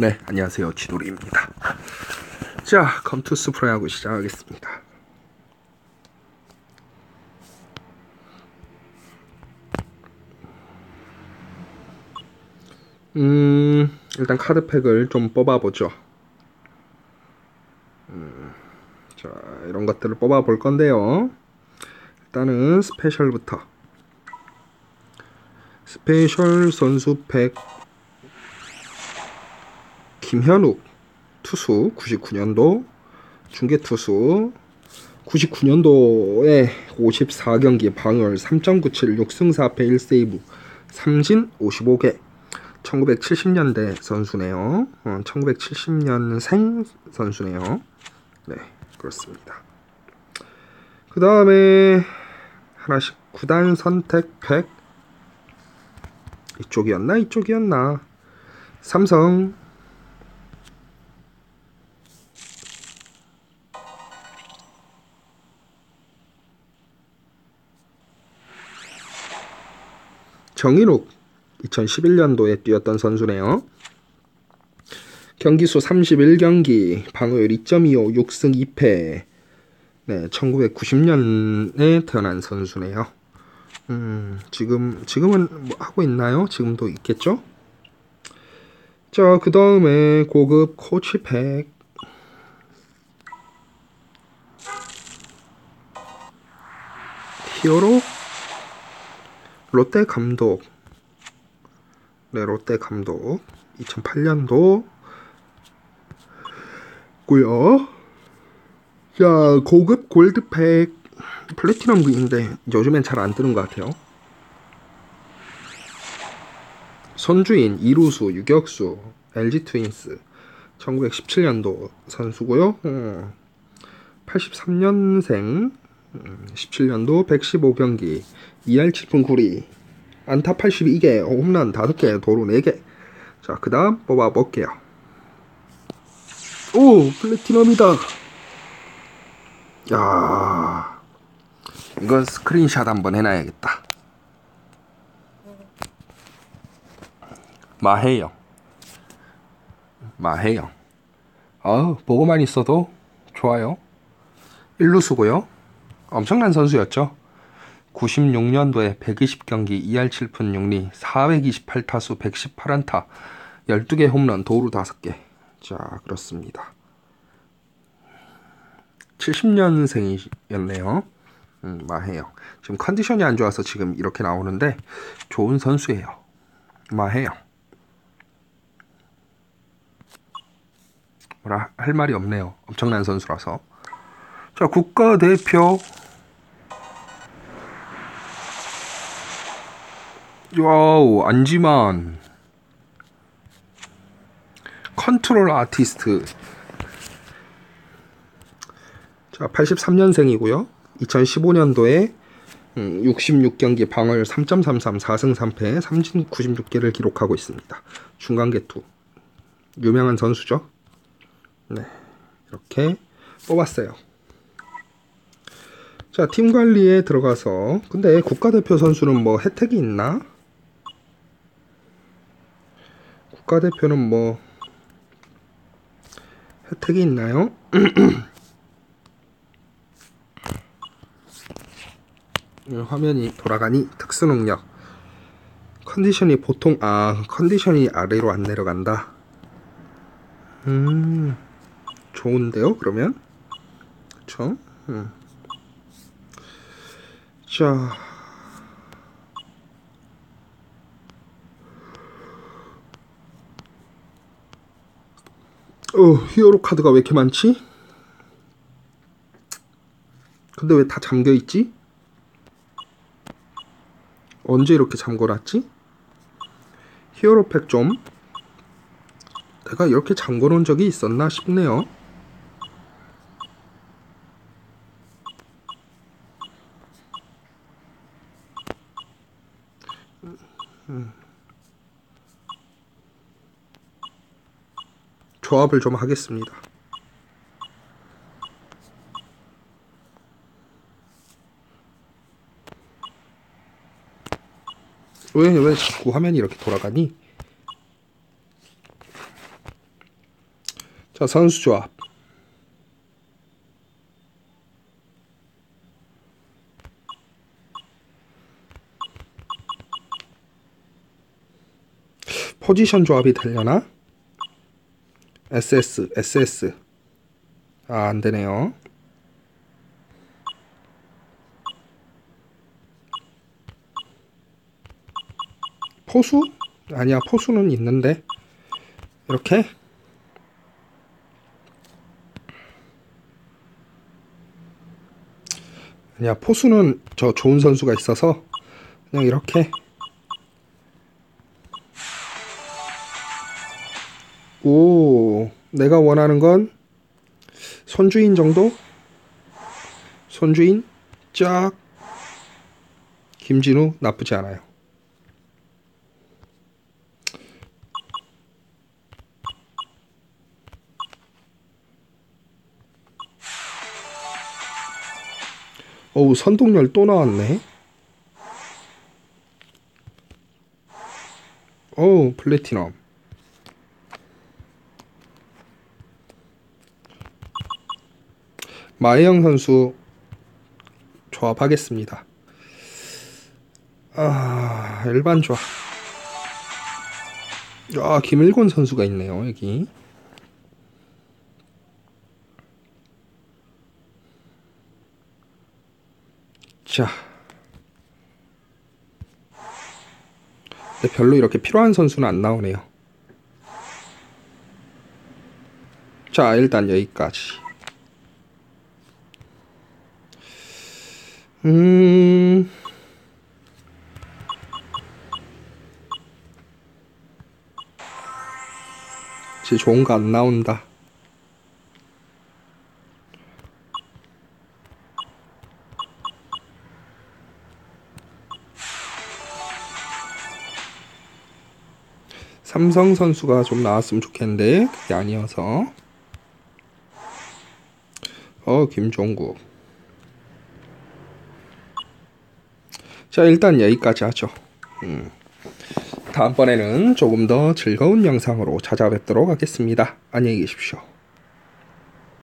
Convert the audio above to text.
네, 안녕하세요. 지돌이입니다. 자, 컴투스 프로야구 시작하겠습니다. 음, 일단 카드팩을 좀 뽑아보죠. 음, 자, 이런 것들을 뽑아볼 건데요. 일단은 스페셜부터. 스페셜 선수팩 김현욱 투수 99년도 중계 투수 99년도에 54경기 방울 3.97 6승 4패 1세이브 삼진 55개 1970년대 선수네요. 어, 1970년생 선수네요. 네, 그렇습니다. 그 다음에 하나씩 구단 선택 팩 이쪽이었나 이쪽이었나 삼성 정인욱 2011년도에 뛰었던 선수네요. 경기수 31경기, 방어율 2.25, 6승 2패. 네, 1990년에 태어난 선수네요. 음, 지금 지금은 뭐 하고 있나요? 지금도 있겠죠? 자, 그 다음에 고급 코치팩. 히어로 롯데 감독. 네, 롯데 감독 2008년도 고요. 자, 고급 골드팩 플래티넘인데 요즘엔 잘 안 뜨는 것 같아요. 선주인 이루수 유격수 LG 트윈스 1917년도 선수고요. 어, 83년생 17년도 115경기 2할 7푼 9리 안타 82개 홈런 5개 도루 4개. 자그 다음 뽑아볼게요. 오 플래티넘이다. 야 이건 스크린샷 한번 해놔야겠다. 마해영. 마해영. 아 보고만 있어도 좋아요. 1루수고요 엄청난 선수였죠. 96년도에 120경기 2할 7푼 6리 428타수 118안타 12개 홈런 도루 5개. 자 그렇습니다. 70년생이었네요. 음, 마해영. 지금 컨디션이 안 좋아서 지금 이렇게 나오는데 좋은 선수예요. 마해영. 뭐라 할 말이 없네요. 엄청난 선수라서. 자 국가대표 와우 안지만. 컨트롤 아티스트. 자 83년생이고요. 2015년도에 66경기 방어율 3.33 4승 3패 3진 96개를 기록하고 있습니다. 중간 개투. 유명한 선수죠? 네 이렇게 뽑았어요. 자, 팀 관리에 들어가서 근데 국가대표 선수는 뭐 혜택이 있나? 국가대표는 뭐 혜택이 있나요? 화면이 돌아가니 특수 능력 컨디션이 보통 아 컨디션이 아래로 안 내려간다 음 좋은데요 그러면 그쵸 음. 자 어, 히어로 카드가 왜 이렇게 많지? 근데 왜 다 잠겨 있지? 언제 이렇게 잠궈놨지? 히어로 팩 좀 내가 이렇게 잠궈 놓은 적이 있었나 싶네요. 조합을 좀 하겠습니다. 왜, 왜 자꾸 화면이 이렇게 돌아가니? 자, 선수 조합. 포지션 조합이 되려나? SS, SS. 아, 안 되네요. 포수? 아니야, 포수는 있는데. 이렇게? 아니야, 포수는 저 좋은 선수가 있어서 그냥 이렇게. 오, 내가 원하는 건 손주인 정도? 손주인 쫙. 김진우 나쁘지 않아요. 어우, 선동열 또 나왔네. 어우, 플래티넘. 마혜영 선수 조합하겠습니다. 아, 일반 조합. 아, 김일곤 선수가 있네요, 여기. 자. 근데 별로 이렇게 필요한 선수는 안 나오네요. 자, 일단 여기까지. 음. 제 좋은 거 안 나온다. 삼성 선수가 좀 나왔으면 좋겠는데 그게 아니어서 어 김종국 자 일단 여기까지 하죠. 음. 다음번에는 조금 더 즐거운 영상으로 찾아뵙도록 하겠습니다. 안녕히 계십시오